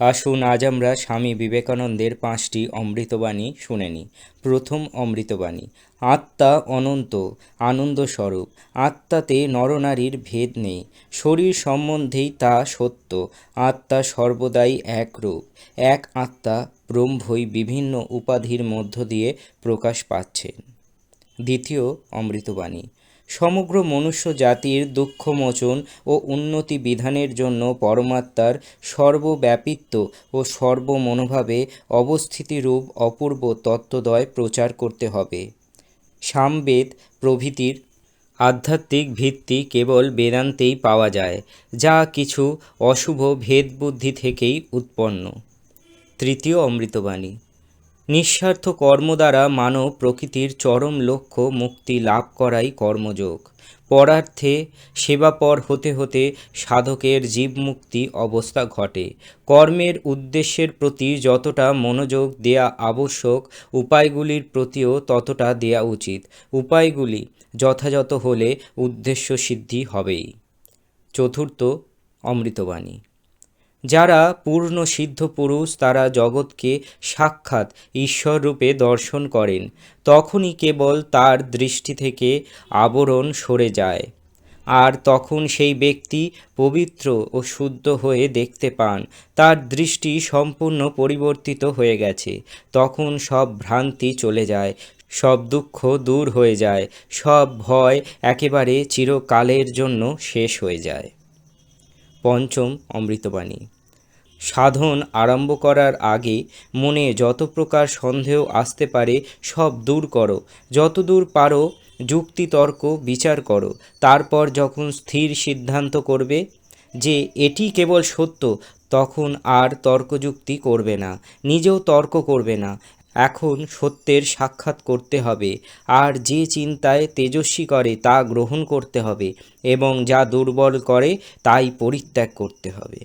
আসুন আজ আমরা স্বামী বিবেকানন্দের পাঁচটি অমৃতবাণী শুনে নিই। প্রথম অমৃতবাণী, আত্মা অনন্ত আনন্দস্বরূপ আত্মাতে নরনারীর ভেদ নেই, শরীর সম্বন্ধেই তা সত্য, আত্মা সর্বদাই একরূপ এক আত্মা ব্রহ্মই বিভিন্ন উপাধির মধ্য দিয়ে প্রকাশ পাচ্ছেন দ্বিতীয় অমৃতবাণী সমগ্র মনুষ্য জাতির দুঃখমোচন ও উন্নতি বিধানের জন্য পরমাত্মার সর্বব্যাপিত্ব ও সর্বমনোভাবে অবস্থিতিরূপ অপূর্ব তত্ত্বদয় প্রচার করতে হবে। সামবেদ প্রভৃতির আধ্যাত্মিক ভিত্তি কেবল বেদান্তেই পাওয়া যায়, যা কিছু অশুভ ভেদবুদ্ধি থেকেই উৎপন্ন। তৃতীয় অমৃতবাণী। নিঃস্বার্থ কর্ম দ্বারা মানব প্রকৃতির চরম লক্ষ্য মুক্তি লাভ করাই কর্মযোগ। পরার্থে সেবাপর হতে হতে সাধকের জীবমুক্তি অবস্থা ঘটে। কর্মের উদ্দেশ্যের প্রতি যতটা মনোযোগ দেয়া আবশ্যক, উপায়গুলির প্রতিও ততটা দেয়া উচিত। উপায়গুলি যথাযথ হলে উদ্দেশ্য সিদ্ধি হবেই। চতুর্থ অমৃতবাণী। যারা পূর্ণ সিদ্ধ পুরুষ, তারা জগৎকে সাক্ষাৎ ঈশ্বররূপে দর্শন করেন। তখনই কেবল তার দৃষ্টি থেকে আবরণ সরে যায়। আর তখন সেই ব্যক্তি পবিত্র ও শুদ্ধ হয়ে দেখতে পান। তার দৃষ্টি সম্পূর্ণ পরিবর্তিত হয়ে গেছে। তখন সব ভ্রান্তি চলে যায়, সব দুঃখ দূর হয়ে যায়, সব ভয় একেবারে চিরকালের জন্য শেষ হয়ে যায়। পঞ্চম অমৃতবাণী। সাধন আরম্ভ করার আগে মনে যত প্রকার সন্দেহ আসতে পারে সব দূর করো। যত দূর পারো, যুক্তি, তর্ক, বিচার করো। তারপর যখন স্থির সিদ্ধান্ত করবে যে এটি কেবল সত্য, তখন আর তর্কযুক্তি করবে না। নিজেও তর্ক করবে না। এখন সত্যের সাক্ষাৎ করতে হবে, আর যে চিন্তায় তেজস্বী করে তা গ্রহণ করতে হবে, এবং যা দুর্বল করে তাই পরিত্যাগ করতে হবে।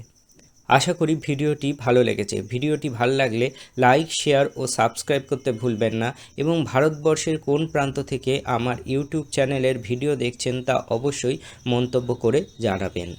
আশা করি ভিডিওটি ভালো লেগেছে। ভিডিওটি ভালো লাগলে লাইক, শেয়ার ও সাবস্ক্রাইব করতে ভুলবেন না, এবং ভারতবর্ষের কোন প্রান্ত থেকে আমার ইউটিউব চ্যানেলের ভিডিও দেখছেন তা অবশ্যই মন্তব্য করে জানাবেন।